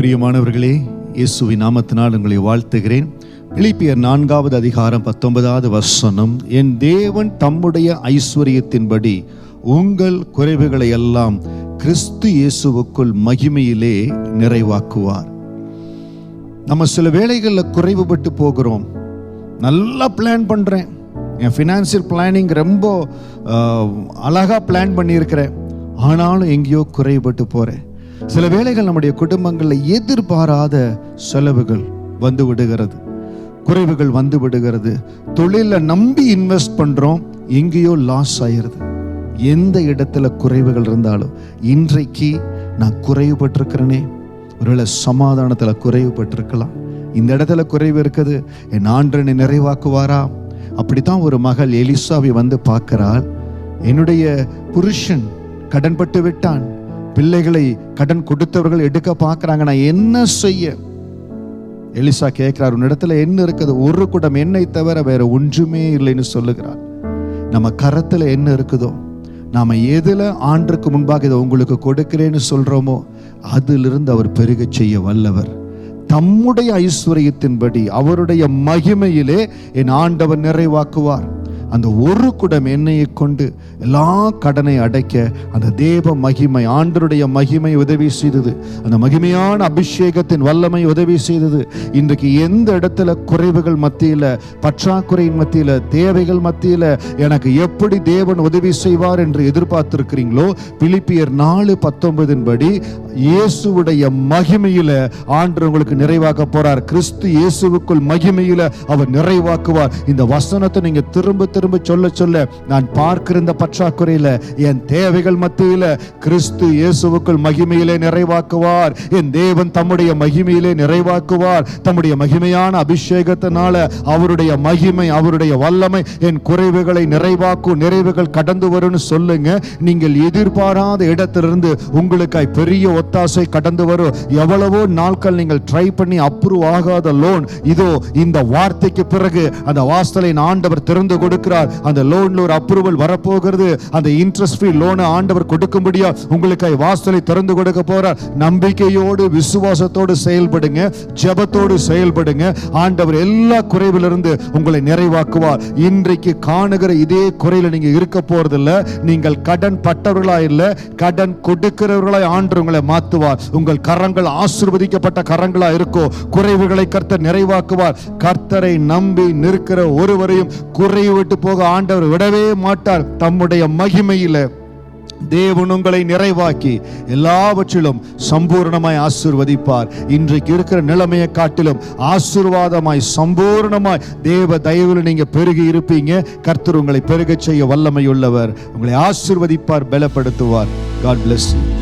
பிரியமானவர்களே இயேசுவின் நாமத்தினால் உங்களை வாழ்த்துகிறேன். பிலிப்பியர் நான்காவது அதிகாரம் பத்தொன்பதாவது வசனம் என் தேவன் தம்முடைய ஐஸ்வர்யத்தின்படி உங்கள் குறைவுகளை எல்லாம் கிறிஸ்து இயேசுவுக்குள் மகிமையிலே நிறைவாக்குவார். நம்ம சில வேளைகளில் குறைவுபட்டு போகிறோம். நல்லா பிளான் பண்ணுறேன் என் ஃபினான்சியல் பிளானிங் ரொம்ப அழகாக பிளான் பண்ணியிருக்கிறேன். ஆனாலும் எங்கேயோ குறைவுபட்டு போகிறேன் சில வேளைகள் நம்முடைய குடும்பங்களில் எதிர்பாராத செலவுகள் வந்து விடுகிறது. குறைவுகள் வந்து விடுகிறது. தொழிலில் நம்பி இன்வெஸ்ட் பண்ணுறோம் எங்கேயோ லாஸ் ஆயிடுது எந்த இடத்துல குறைவுகள் இருந்தாலும் இன்றைக்கு நான் குறைவுபட்டிருக்கிறேனே. ஒருவேளை சமாதானத்தில் குறைவுபட்டிருக்கலாம். இந்த இடத்துல குறைவு இருக்குது என் ஆண்டனை நிறைவாக்குவாரா? அப்படித்தான் ஒரு மகள் எலிசாவை வந்து பார்க்கிறாள். என்னுடைய புருஷன் கடன்பட்டு விட்டான். பிள்ளைகளை கடன் கொடுத்தவர்கள் எடுக்க பார்க்குறாங்க நான் என்ன செய்ய? எலிசா கேட்கிறார் உன்னிடத்துல என்ன இருக்குது? ஒரு குடம் எண்ணெய் தவிர வேற ஒன்றுமே இல்லைன்னு சொல்லுகிறார். நம்ம கரத்தில் என்ன இருக்குதோ நாம் எதில் ஆண்டுக்கு முன்பாக இதை உங்களுக்கு கொடுக்கிறேன்னு சொல்கிறோமோ அதிலிருந்து அவர் பெருக செய்ய வல்லவர். தம்முடைய ஐஸ்வர்யத்தின்படி அவருடைய மகிமையிலே என் ஆண்டவர் நிறைவாக்குவார். அந்த ஒரு குடம் எண்ணெயை கொண்டு எல்லா கடனை அடைக்க அந்த தேவ மகிமை ஆண்டருடைய மகிமை உதவி செய்தது. அந்த மகிமையான அபிஷேகத்தின் வல்லமை உதவி செய்தது. இன்றைக்கு எந்த இடத்துல குறைவுகள் மத்தியில் பற்றாக்குறையின் மத்தியில் தேவைகள் மத்தியில் எனக்கு எப்படி தேவன் உதவி செய்வார் என்று எதிர்பார்த்திருக்கிறீங்களோ பிலிப்பியர் நாலு பத்தொன்பதின் படி இயேசுவுடைய மகிமையில் ஆண்டு உங்களுக்கு நிறைவாக்க போறார். கிறிஸ்து இயேசுவுக்குள் மகிமையில் அவர் நிறைவாக்குவார். இந்த வசனத்தை நீங்கள் திரும்ப திரும்ப சொல்ல சொல்ல நான் பார்க்கிற இந்த பற்றாக்குறையில என் தேவைகள் மத்தியில கிறிஸ்து இயேசுவுக்குள் மகிமையிலே நிறைவாக்குவார். என் தேவன் தம்முடைய மகிமையிலே நிறைவாக்குவார். தம்முடைய மகிமையான அபிஷேகத்தினால அவருடைய மகிமை அவருடைய வல்லமை என் குறைவுகளை நிறைவாக்கும் நிறைவுகள் கடந்து வரும்னு சொல்லுங்க. நீங்கள் எதிர்பாராத இடத்திலிருந்து உங்களுக்காய் பெரிய ஒத்தாசை கடந்து வரும். எவ்வளவோ நாட்கள் நீங்கள் ட்ரை பண்ணி அப்ரூவ் ஆகாத லோன் இதோ இந்த வார்த்தைக்கு பிறகு அந்த வாசலை ஆண்டவர் திறந்து கொடுக்க இருக்கிறார் அந்த லோன்ல ஒரு அப்ரூவல் வரப்போகிறது. அந்த இன்ட்ரெஸ்ட் ஃப்ரீ லோனை ஆண்டவர் கொடுக்கும்படியா உங்களுக்கு வாசலை திறந்து கொடுக்க போறார். நம்பிக்கையோடு விசுவாசத்தோடு செயல்படுங்க. ஜபத்தோடு செயல்படுங்க. ஆண்டவர் எல்லா குறைவிலிருந்து உங்களை நிறைவாக்குவார். இன்றைக்கு காணுகிற இதே குறையில நீங்க இருக்க போறதில்ல. நீங்கள் கடன் பட்டவர்களா இல்ல கடன் கொடுக்கிறவர்களாய் ஆண்டு உங்களை மாத்துவார். உங்கள் கரங்கள் ஆசிர்வதிக்கப்பட்ட கரங்களா இருக்கோ குறைவுகளை கர்த்தர் நிறைவாக்குவார். கர்த்தரை நம்பி நிற்கிற ஒருவரையும் குறைவு விட்டு போக ஆண்டவர் விடவே மாட்டார் தம்முடைய மகிமையில. தேவன் உங்களை நிறைவாக்கி எல்லாவற்றிலும் சம்பூர்ணமாய் ஆசிர்வதிப்பார். இன்றைக்கு இருக்கிற நிலைமையை காட்டிலும் ஆசிர்வாதமாய் சம்பூர்ணமாய் தேவ தயவில் நீங்க பெருகி இருப்பீங்க. கர்த்தர் உங்களை பெருகச் செய்ய வல்லமை உள்ளவர் உங்களை ஆசிர்வதிப்பார் பலப்படுத்துவார். God bless you